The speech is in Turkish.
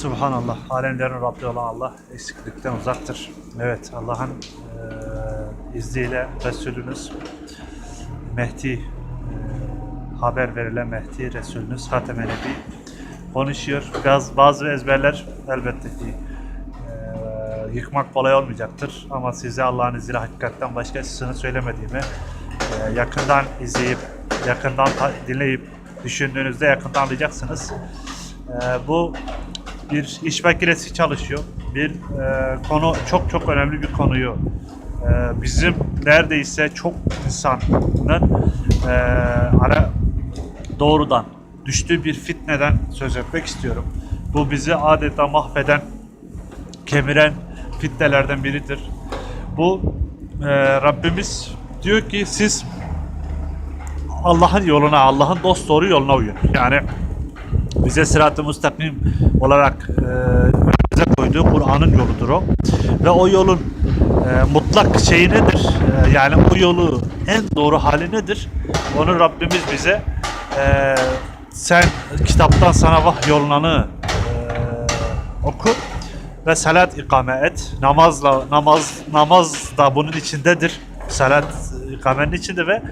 Subhanallah. Alemlerin Rabbi olan Allah eksiklikten uzaktır. Evet Allah'ın eee izniyle Resulünüz Mehdi eee, haber verilen Mehdi Resulünüz Hatem Nebi konuşuyor. Bazı, bazı ezberler elbette ki eee, yıkmak kolay olmayacaktır. Ama size Allah'ın izniyle hakikatten başkasını söylemediğimi eee, yakından izleyip, yakından dinleyip, düşündüğünüzde yakından anlayacaksınız. Eee, bu bir iş makinesi çalışıyor. Bir eee, konu çok çok önemli bir konuyu eee, bizim neredeyse çok insanın eee ara doğrudan düştüğü bir fitneden söz etmek istiyorum. Bu bizi adeta mahveden, kemiren fitnelerden biridir. Bu eee, Rabbimiz diyor ki siz Allah'ın yoluna, Allah'ın dost doğru yoluna uyun. Yani bize sırat-ı müstakim olarak e, koyduğu Kur'an'ın yoludur o. Ve o yolun e, mutlak şeyi nedir? E, yani o yolu en doğru hali nedir? Onu Rabbimiz bize e, sen kitaptan sana vah yolunanı e, oku ve salat ikame et. Namazla namaz namaz da bunun içindedir. Salat ikamenin içinde ve